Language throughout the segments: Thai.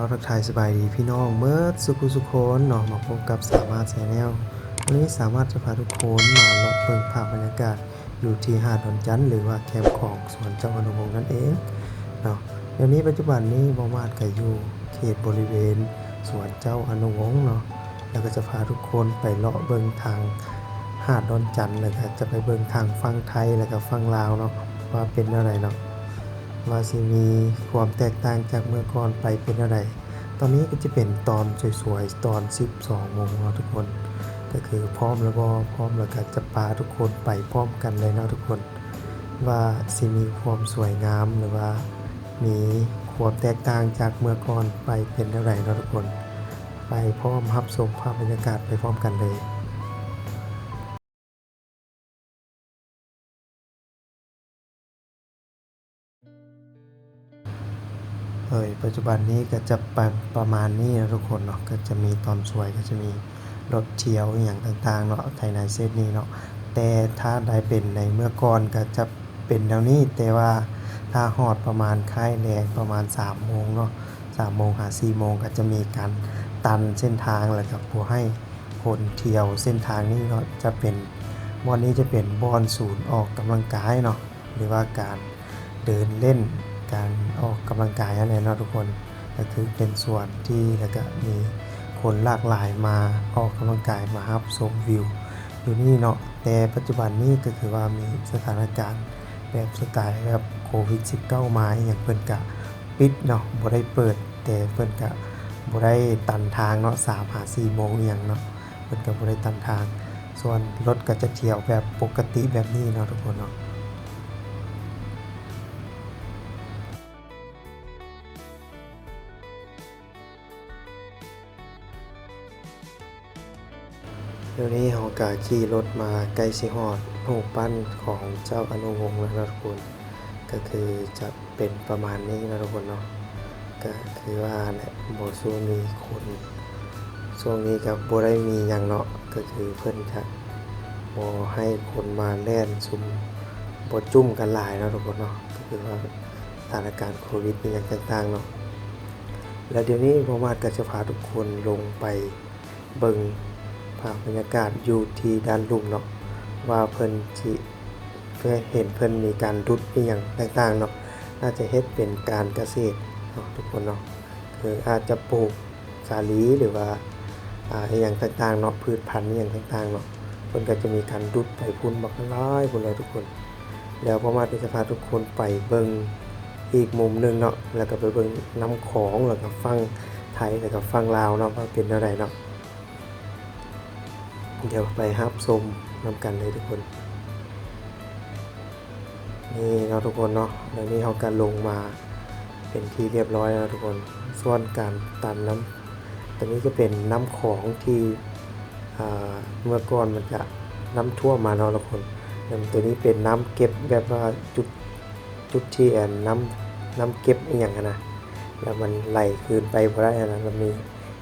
ก้าวทักทายสบายดีพี่น้องเมื่อสุขุสุคนเนาะมาพบกับสามารถแชนแนลวันนี้สามารถจะพาทุกคนมาเลาะเบิ่งภาพบรรยากาศอยู่ที่หาดดอนจันทน์หรือว่าแคมป์ของสวนเจ้าอนุวงศ์นั่นเองเนาะเดี๋ยวนี้ปัจจุบันนี้บอมาดก็อยู่เขตบริเวณสวนเจ้าอนุวงศ์เนาะแล้วก็จะพาทุกคนไปเลาะเบิ่งทางหาดดอนจันทน์แล้วก็จะไปเบิ่งทางฝั่งไทยแล้วก็ฝั่งลาวเนาะว่าเป็นอะไรเนาะ ว่าสิมีความแตกต่างจากเมื่อก่อนไปเป็นอะไร ตอนนี้ก็จะเป็นตอนสวยๆ ตอน 12โมงเนาะทุกคน ก็คือพร้อมแล้วก็พร้อมแล้วก็จะพาทุกคนไปพร้อมกันเลยเนาะทุกคน ว่าสิมีความสวยงามหรือว่ามีความแตกต่างจากเมื่อก่อนไปเป็นอะไรเนาะทุกคน ไปพร้อมรับชมภาพบรรยากาศไปพร้อมกันเลย เอยปัจจุบันนี้ก็จะประประมาณนี้นะทุกคนเนาะก็จะมีตอนสวยก็จะมีรถเที่ยวอย่างต่างๆเนาะภายในเซตนี้เนาะแต่ถ้าได้เป็นในเมื่อก่อนก็จะเป็นแนวนี้แต่ว่าถ้าฮอดประมาณค่ายแรงประมาณ3โมงเนาะ3โมงหา4โมงก็จะมีการตันเส้นทางแล้วก็ผู้ให้คนเที่ยวเส้นทางนี้เนาะจะเป็นวันนี้จะเป็นบอนศูนย์ออกกำลังกายเนาะหรือว่าการเดินเล่น การออกกำลังกายอะไรเนาะทุกคนก็คือเป็นส่วนที่แล้วก็มีคนหลากหลายมาออกกำลังกายมารับชมวิวอยู่นี่เนาะแต่ปัจจุบันนี้ก็คือว่ามีสถานการณ์แบบสไตล์แบบโควิด -19 มาอย่างเพิ่นกะปิดเนาะบ่ได้เปิด แต่เพิ่นกะบ่ได้ตันทางเนาะ3หา4โมงอย่างเนาะเพิ่นก็บ่ได้ตันทาง ส่วนรถก็จะเที่ยวแบบปกติแบบนี้เนาะทุกคนเนาะ เดี๋ยวนี้เราก็ขี่รถมาใกล้สิฮอดรูปปั้นของเจ้าอนุวงศ์แล้วนะทุกคนก็คือจะเป็นประมาณนี้นะทุกคนเนาะก็คือว่าแหละบ่สู้มีคนช่วงนี้ก็บ่ได้มีหยังเนาะก็คือเพิ่อนจะบให้คนมาแล่นซุมบจุ่มกันหลายนะทุกคนเนาะก็คือว่าสถานการณ์โควิดมีหยังต่างๆเนาะแล้วเดี๋ยวนี้บ่มาดก็จะพาทุกคนลงไปเบิ่ง ภาพบรรยากาศอยู่ที่ด้านลุ่มเนาะว่าเพิ่นสิเพื่อเห็นเพิ่นมีการดุดอีหยังต่างๆเนาะน่าจะเฮ็ดเป็นการเกษตรเนาะทุกคนเนาะคืออาจจะปลูกสาลีหรือว่าอ่าอย่างต่างๆเนาะพืชพันธุ์อย่างต่างๆเนาะเพิ่นก็จะมีการดุดไปพุ่นบักร้ายพุ่นเลยทุกคน แล้วพอมาจะพาทุกคนไปเบิ่งอีกมุมหนึงเนาะแล้วก็ไปเบิ่งน้ำของแล้วก็ฟังไทยแล้วก็ฟังลาวเนาะว่าเป็นอะไรเนาะ เดี๋ยวไปฮับชมนำกันเลยทุกคน นี่เราทุกคนเนาะแล้วนี่เขาการลงมาเป็นที่เรียบร้อยแล้วทุกคนส่วนการตันน้ำตัวนี้จะเป็นน้ำของที่เมื่อก่อนมันจะน้ำท่วมมาเนาะทุกคนแล้วตัวนี้เป็นน้ำเก็บแบบว่าจุดจุดที่แอนน้ำน้ำเก็บอย่างนั้นนะแล้วมันไหลคืนไปบ่ได้นะมันมี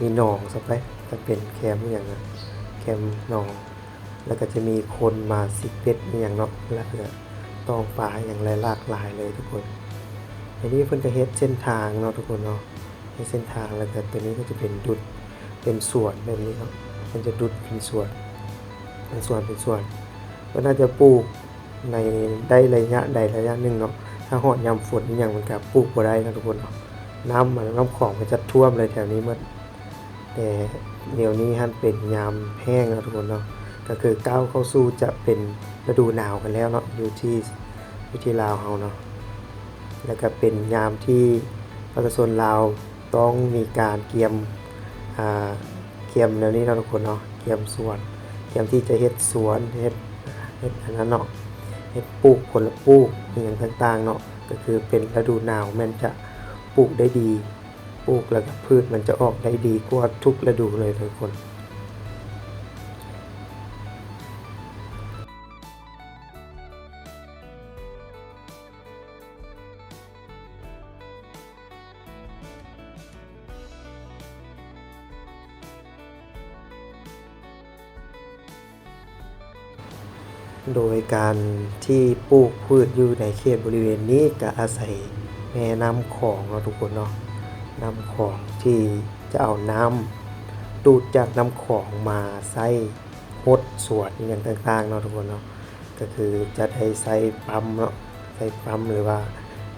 มีหนองสักไปจะเป็นแคมอย่างนั้น มป์หนองแล้วก็จะมีคนมาสิเป็ดอย่างเนาะแล้วก็ต้องปลาอย่างไรหลากหลายเลยทุกคนอันนี้เพิ่นจะเฮ็ดเส้นทางเนาะทุกคนเนาะเฮ็ดเส้นทางแล้วก็ตัวนี้ก็จะเป็นดุดเป็นส่วนแบบนี้เนาะมันจะดุดเป็นส่วนเป็นส่วนเป็นส่วนก็น่าจะปลูกในได้ระยะใดระยะหนึ่งเนาะถ้าหอดยามฝนอย่างมันก็ปลูกบ่ได้นะทุกคนเนาะน้ำมันน้ำของมันจะท่วมเลยแถวนี้หมดแต่ เดี๋ยวนี้ฮันเป็นยามแห้งแล้วทุกคนเนาะก็คือก้าวเข้าสู่จะเป็นฤดูหนาวกันแล้วเนาะอยู่ที่อยู่ที่ลาวเฮาเนาะแล้วก็เป็นยามที่ประชาชนลาวต้องมีการเกียมอ่าเกียมแนวนี้นะทุกคนเนาะเกียมสวนเกียมที่จะเฮ็ดสวนเฮ็ดเฮ็ดอันนั้นเนาะเฮ็ดปลูกผลปลูกอย่างต่างๆเนาะก็คือเป็นฤดูหนาวมันจะปลูกได้ดี ลูกแล้วก็พืชมันจะออกได้ดีกว่าทุกฤดูเลยทุกคน โดยการที่ปลูกพืชอยู่ในเขตบริเวณนี้ก็อาศัยแม่น้ำของเนาทุกคนเนาะ น้ำของที่จะเอาน้ำดูดจากน้ำของมาใส่ฮดสวนอย่างต่างๆเนาะทุกคนเนาะก็คือจะได้ใส่ปั๊มเนาะใส่ปั๊มหรือว่า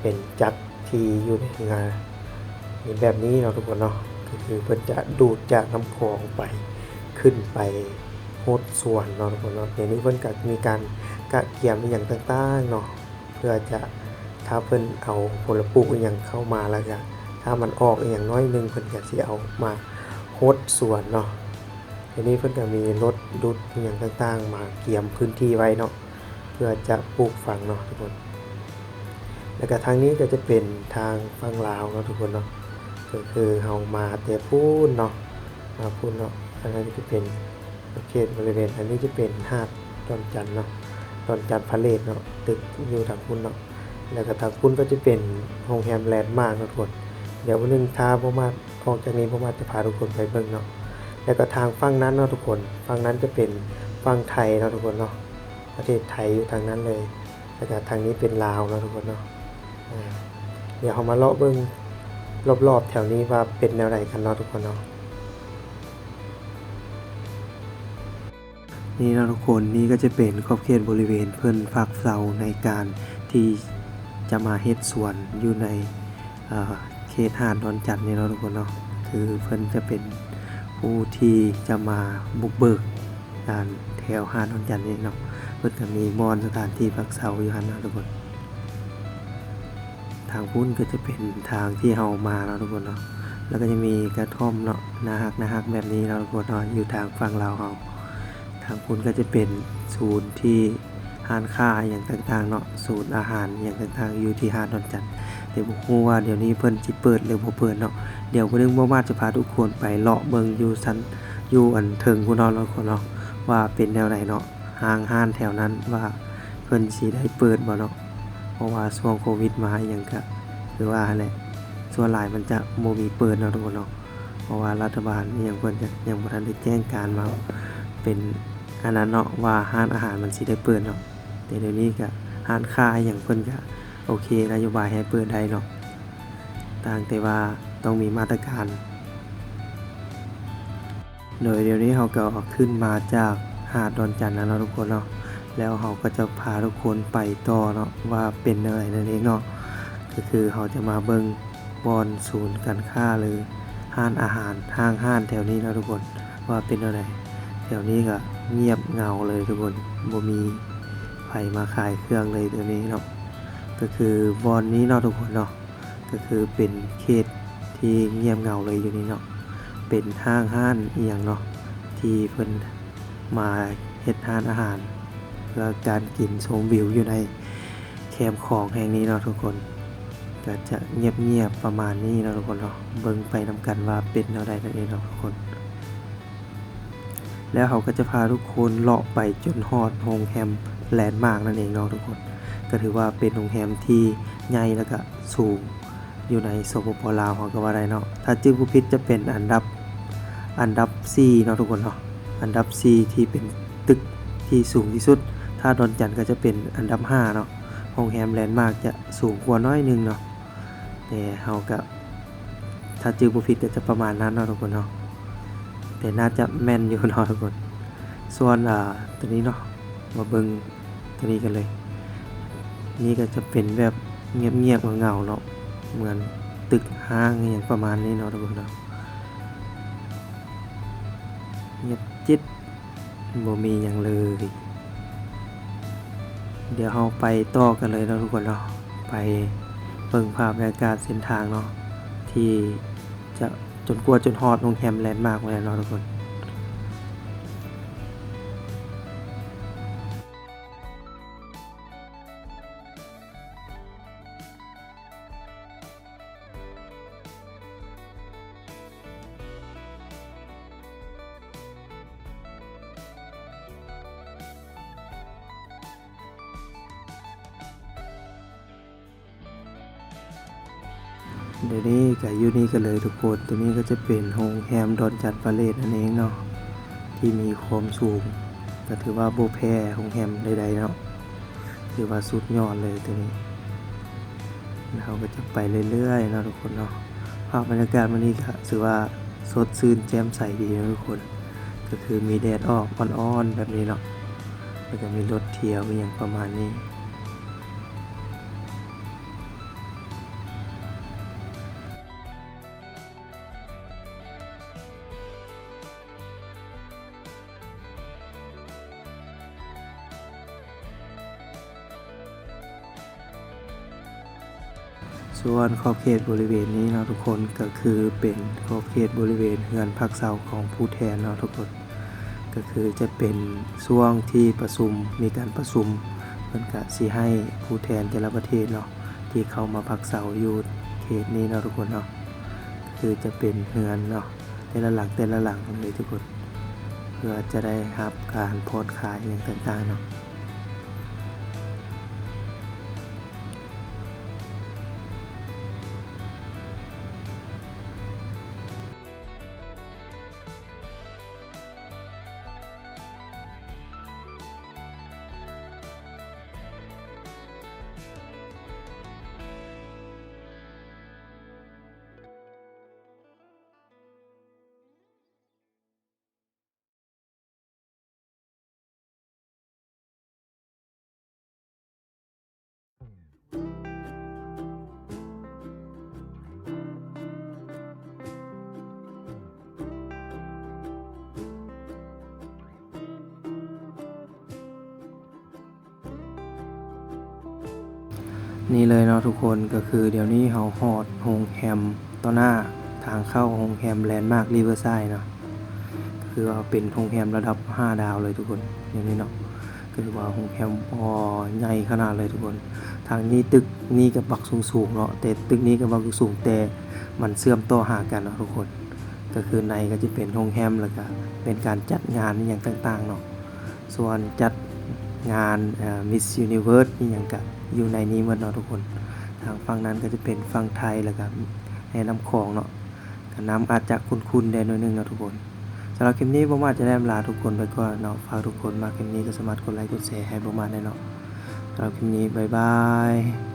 เป็นจักรที่อยู่ในงานมีแบบนี้เนาะทุกคนเนาะก็คือเพิ่นจะดูดจากน้ำของไปขึ้นไปฮดส่วนเนาะทุกคนเนาะเดี๋ยวนี้เพิ่นก็มีการกะเกี่ยมอย่างต่างๆเนาะเพื่อจะถ้าเพิ่นเอาผลปลูกอย่างเข้ามาแล้วก็ ถ้ามันออกอย่างน้อยหนึ่งเพิ่นก็สิเอามาโฮดส่วนเนาะทีนี้เพิ่นก็มีรถดุดอย่างต่างๆ มาเกี่ยมพื้นที่ไว้เนาะเพื่อจะปลูกฝังเนาะทุกคน แล้วก็ทางนี้ก็จะเป็นทางฝั่งลาวเนาะทุกคนเนาะก็คือเฮามาแต่พูนเนาะมาพูนเนาะอันนั้นจะเป็นเขตบริเวณอันนี้จะเป็นหาดดอนจันเนาะดอนจันทน์พาเลทเนาะตึกอยู่ทางพูนเนาะแล้วก็ทางพูนก็จะเป็นโรงแรมแลนด์มาร์กเนาะทุกคน เดี๋ยววันหนึงท้าพ่อมาออกจากนี้พ่อมาจะพาทุกคนไปเบิ่งเนาะแล้วก็ทางฝั่งนั้นเนาะทุกคนฝั่งนั้นจะเป็นฝั่งไทยเนาะทุกคนเนาะประเทศไทยอยู่ทางนั้นเลยแล้วก็ทางนี้เป็นลาวเนาะทุกคนเนาะเดี๋ยวเรามาเลาะเบิ่งรอบๆแถวนี้ว่าเป็นแนวไหนกันเนาะทุกคนเนาะนี่นะทุกคนนี่ก็จะเป็นขอบเขตบริเวณเพิ่อนฝากเสาในการที่จะมาเฮ็ดสวนอยู่ในอ่า ตหาดดอนจันทน์นี่เนาะทุกคนเนาะคือเพิ่นจะเป็นผู้ที่จะมาบุกเบิกการแถวหาดดอนจันทน์นี่เนาะเพิ่นก็มีมอนสถานที่ฝากเสาอยู่หันเนาะทุกคน ทางพุ่นก็จะเป็นทางที่เฮามาเนาะทุกคนเนาะแล้วก็จะมีกระท่อมเนาะนาฮักนาฮักแบบนี้เนาะทุกคนเนาะอยู่ทางฝั่งลาวเฮาทางคุณก็จะเป็นศูนย์ที่ห้านค้าอย่างต่างๆเนาะศูนย์อาหารอย่างต่างๆอยู่ที่หาดดอนจันทน์ แต่บ่ฮู้ว่าเดี๋ยวนี้เพิ่นสิเปิดหรือบ่เปิดเนาะเดี๋ยววันหนึงบ่มาจะพาทุกคนไปเลาะเบิ่งอยู่ซันอยู่อันเทิงพุ่นเนาะทุกคนเนาะว่าเป็นแนวใดเนาะห้างห้านแถวนั้นว่าเพิ่นสิได้เปิดบ่เนาะเพราะว่าช่วงโควิดมาอหยังก็คือว่าแหละส่วนหลายมันจะบ่มีเปิดเนาะทุกคนเนาะเพราะว่ารัฐบาลยังเพิ่นก็ยังบ่ทันได้แจ้งการมาเป็นอันนั้นเนาะว่าห้านอาหารมันสิได้เปิดเนาะแต่เดี๋ยวนี้ก็ห้านค้าอย่างเพิ่นก็ โอเคนโยบายให้เปิดได้เนาะต่างแต่ว่าต้องมีมาตรการ โดยเดี๋ยวนี้เราก็ขึ้นมาจากหาดดอนจันทน์นะเนาะทุกคนเนาะแล้วเราก็จะพาทุกคนไปต่อเนาะว่าเป็นอะไรนั่นเองเนาะก็คือเราจะมาเบิ่งบอนศูนย์การค้าหรือห้านอาหารห้างห้านแถวนี้นะทุกคนว่าเป็นอะไรแถวนี้ก็เงียบเงาเลยทุกคนบ่มีใครมาขายเครื่องเลยตัวนี้เนาะ ก็คือบอนนี้เนาะทุกคนเนาะก็คือเป็นเขตที่เงียบเงาเลยอยู่นี่เนาะเป็นห้างห้านอียงเนาะที่เพิ่นมาเฮ็ดห้านอาหาร เพื่อการกินชมวิวอยู่ในแคมป์ของแห่งนี้เนาะทุกคนก็จะเงียบๆประมาณนี้เนาะทุกคนเนาะเบิ่งไปนำกันว่าเป็นแนวใดนั่นเองเนาะทุกคน แล้วเขาก็จะพาทุกคนเลาะไปจนฮอดโรงแรมแลนด์มาร์กนั่นเองเนาะทุกคน ก็ถือว่าเป็นโรงแรมที่ใหญ่แล้วก็สูงอยู่ในสปปลาวเขาก็ว่าได้เนาะ ถ้าจื้อผู้พิษจะเป็นอันดับอันดับ4เนาะทุกคนเนาะ อันดับ 4 ที่เป็นตึกที่สูงที่สุด ถ้าดอนจันทน์ก็จะเป็นอันดับ 5 เนาะ โรงแรมแลนด์มาร์กจะสูงกว่าน้อยนึงเนาะ แต่เขาก็ถ้าจื้อผู้พิษก็จะประมาณนั้นเนาะทุกคนเนาะ แต่น่าจะแม่นอยู่เนาะทุกคน ส่วนอ่าตัวนี้เนาะ มาเบิ่งตัวนี้กันเลย นี่ก็จะเป็นแบบเงียบๆเงาๆเนาะเหมือนตึกห้างอย่างประมาณนี้เนาะทุกคนเนาะเงียบจิตบ่มีหยังเลย เดี๋ยวเราไปต่อกันเลยเนาะทุกคนเนาะไปเบิ่งภาพบรรยากาศเส้นทางเนาะที่จะจนกลัวจนฮอดโรงแรมแลนด์มากเลยเนาะทุกคน เดี๋ยวนี้กับยูนี่กันเลยทุกคนตัวนี้ก็จะเป็นโรงแรมดอนจัดปาเลตนั่นเองเนาะที่มีความสูงก็ถือว่าโบแพ้โรงแรมใดๆเนาะถือว่าสุดยอดเลยตัวนี้เราก็จะไปเรื่อยๆเนาะทุกคนเนาะภาพบรรยากาศวันนี้ก็ถือว่าสดชื่นแจ่มใสดีนะทุกคน ก็คือมีแดดออกอ่อนๆแบบนี้เนาะแล้วก็มีรถเที่ยวอย่างประมาณนี้ ส่วนขอบเขตบริเวณนี้เนาะทุกคนก็คือเป็นขอบเขตบริเวณเฮือนพักเสาของผู้แทนเนาะทุกคนก็คือจะเป็นช่วงที่ประชุมมีการประชุมเพิ่นก็สิให้ผู้แทนแต่ละประเทศเนาะที่เข้ามาพักเสาอยู่เขตนี้เนาะทุกคนเนาะคือจะเป็นเฮือนเนาะแต่ละหลังแต่ละหลังเลยทุกคน เพื่อจะได้รับการโพสขายอย่างต่างๆเนาะ นี่เลยเนาะทุกคนก็คือเดี๋ยวนี้เฮาฮอดโฮงแฮมต่อหน้าทางเข้าโฮงแฮมแลนด์มาร์คริเวอร์ไซด์เนาะคือว่าเป็นโฮงแฮมระดับ 5 ดาวเลยทุกคนอย่างนี้เนาะก็คือว่าโฮงแฮมอ๋อใหญ่ขนาดเลยทุกคน ทางนี้ตึกนี้กับบักสูงๆเนาะแต่ตึกนี้กับบักสูงแต่มันเชื่อมต่อหากันเนาะทุกคน ก็คือในก็จะเป็นโฮงแฮมแล้วก็เป็นการจัดงานอย่างต่างๆเนาะส่วนจัดงานมิสยูนิเวิร์สนี่อย่างกับอยู่ในนี้หมดเนาะทุกคน ทางฝั่งนั้นก็จะเป็นฝั่งไทยแล้วก็ในน้ำคลองเนาะก็น้ำอาจจะคุ้นๆได้หน่อยนึงเนาะทุกคนสำหรับคลิปนี้ผมอาจจะได้ลาทุกคนไปก่อนเนาะฝากทุกคนมาคลิปนี้ก็สามารถกดไลค์กดแชร์ให้ผมมาได้เนาะ สำหรับคลิปนี้บ๊ายบาย